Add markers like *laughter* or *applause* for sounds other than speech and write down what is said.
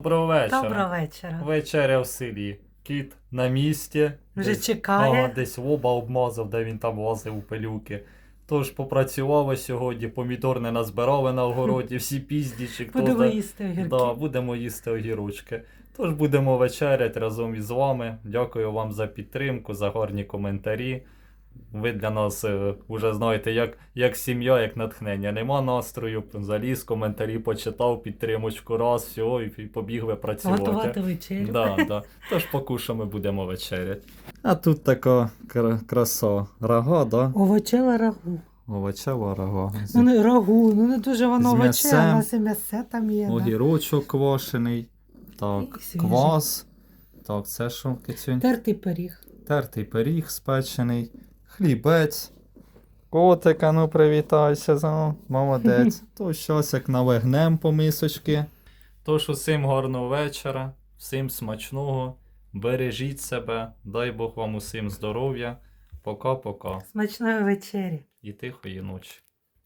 Доброго вечора. Доброго вечора. Вечеря в селі. Кіт на місці. Вже Десь- чекає. Ага, десь лоба обмазав, де він там лазив у пилюки. Тож попрацювали сьогодні, помідор не назбирали на огороді, всі *laughs* піздічі, Будемо їсти огірки. Да, будемо їсти огірочки. Тож будемо вечеряти разом із вами. Дякую вам за підтримку, за гарні коментарі. Ви для нас е, вже знаєте, як, як сім'я, як натхнення. Нема настрою, заліз, коментарі почитав, підтримочку раз, все, і, і побігли працювати. Готувати вечерю. Да, да. Тож ми будемо вечеряти. А тут така кра- краса. Рага, да? Овочеве рагу. Овочева рага. З- Ну не рагу, ну не дуже воно овочеве, м'ясем. у м'ясе там є. Да. Огірочок квашений. Так, І квас. Так, це що, кицюнь? Тертий пиріг. Тертий пиріг спечений, хлібець. Котика, ну привітайся, за молодець. *laughs* То щось як налегнем по мисочки. Тож усім гарного вечора, всім смачного, бережіть себе, дай Бог вам усім здоров'я. Пока-пока. Смачної вечері. І тихої ночі.